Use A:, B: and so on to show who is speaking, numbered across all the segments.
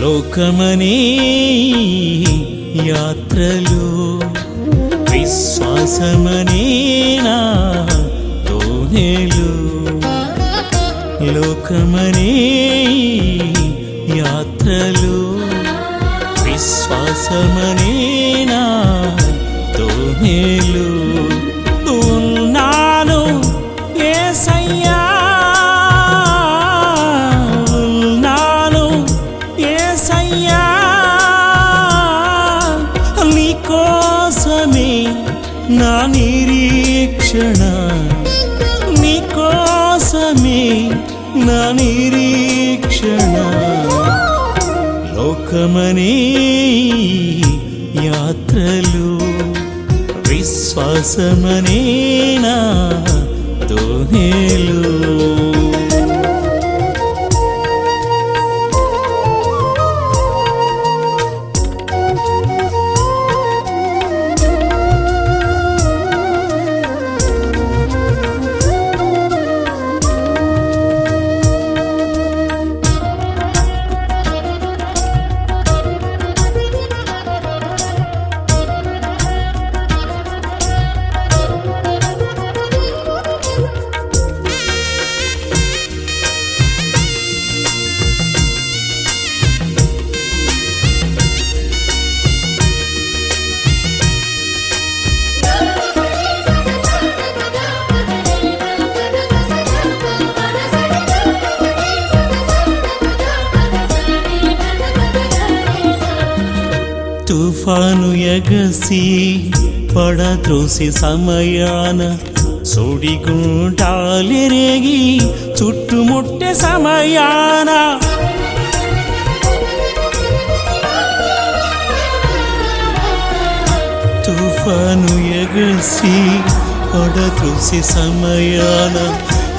A: లోకమనే యాత్రలో విశ్వాసమనే నా తోనేలు లోకమనే యాత్రలో విశ్వాసమనే నా తోనేలు కోసమే నా నిరీక్షణ. నీ కోసమే నా నిరీక్షణ. లోకమనే యాత్రలు విశ్వాసమనే నా దోహేలు. తుఫాను ఎగసి పడద్రోసి సమయాన సుడిగుంటాలిరేగి చుట్టుముట్టే సమయాన. తుఫాను ఎగసి పడద్రోసి సమయాన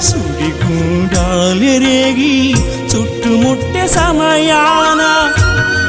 A: సుడిగుండాలిరేగి చుట్టుముట్టే సమయాన. ఉన్నావు ఏ సయ్యా